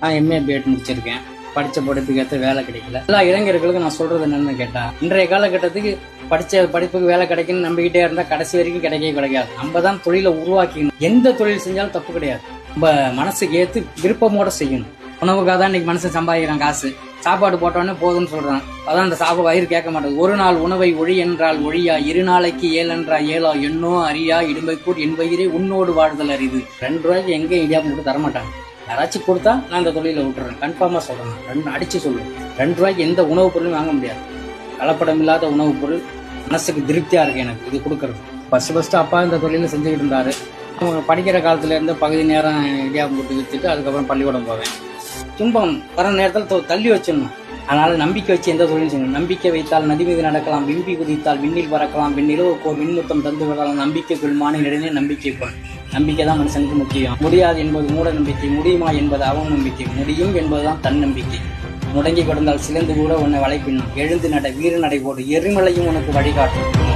நான் MA BEd முடிச்சிருக்கேன். படித்த படிப்புக்கு ஏற்ற வேலை கிடைக்கல. எல்லா இளைஞர்களுக்கு நான் சொல்றது என்னன்னு கேட்டா இன்றைய காலகட்டத்துக்கு படிச்ச படிப்புக்கு வேலை கிடைக்குன்னு நம்பிக்கிட்டே இருந்தா கடைசி வரைக்கும் கிடைக்கவே கிடைக்காது. நம்ம தான் தொழிலை உருவாக்கிக்கணும். எந்த தொழில் செஞ்சாலும் தப்பு கிடையாது. நம்ம மனசுக்கு ஏத்து விருப்பமோட செய்யணும். உணவுக்காக தான் இன்னைக்கு மனுஷன் சம்பாதிக்கிறான் காசு. சாப்பாடு போட்டோன்னே போதும்னு சொல்றான். அதான் அந்த சாப்பாடு வயிறு கேட்க மாட்டேங்குது. ஒரு நாள் உணவை ஒழி என்றால் ஒழியா இரு நாளைக்கு ஏழென்றா என்றா ஏழா எண்ணோ அறியா இடும்பை என் என்பயிரே உன்னோடு வாழ்தல் அறிது ரெண்டு ரூபாய்க்கு எங்க இடியாப்பம் போட்டு தரமாட்டாங்க. யாராச்சும் கொடுத்தா நான் அந்த தொழிலை விட்டுறேன். கன்ஃபார்மாக சொல்றேன். ரெண்டு அடித்து சொல்லுவேன் ரெண்டு ரூபாய்க்கு எந்த உணவுப் பொருளும் வாங்க முடியாது. கலப்படம் இல்லாத உணவுப் பொருள் மனசுக்கு திருப்தியாக இருக்குது எனக்கு. இது கொடுக்கறது. ஃபஸ்ட்டு ஃபஸ்ட்டு அப்பா இந்த தொழிலை செஞ்சுக்கிட்டு இருந்தார். அவங்க படிக்கிற காலத்துலேருந்து பகுதி நேரம் இடியாப்பம் போட்டு வித்துட்டு அதுக்கப்புறம் பள்ளிக்கூடம் போவேன். துன்பம் வர நேரத்தில் தள்ளி வச்சிடணும். அதனால் நம்பிக்கை வச்சு எந்த தொழிலும் செய்யணும். நம்பிக்கை வைத்தால் நதி மீது நடக்கலாம் விம்பி குதித்தால் விண்ணில் பறக்கலாம் விண்ணிலோ கோ மின்முத்தம் தந்து விடலாம். நம்பிக்கை கொள்மான நெடுநே நம்பிக்கை கொள். நம்பிக்கை தான் மனுஷனுக்கு முக்கியம். முடியாது என்பது மூட நம்பிக்கை முடியுமா என்பது அவன் நம்பிக்கை. முடியும் என்பதுதான் தன் நம்பிக்கை. முடங்கி கிடந்தால் சிலந்து கூட உன்னை வலைப்பின்னும். எழுந்து நட வீர நடை போடு எரிமலையும் உனக்கு வழிகாட்டும்.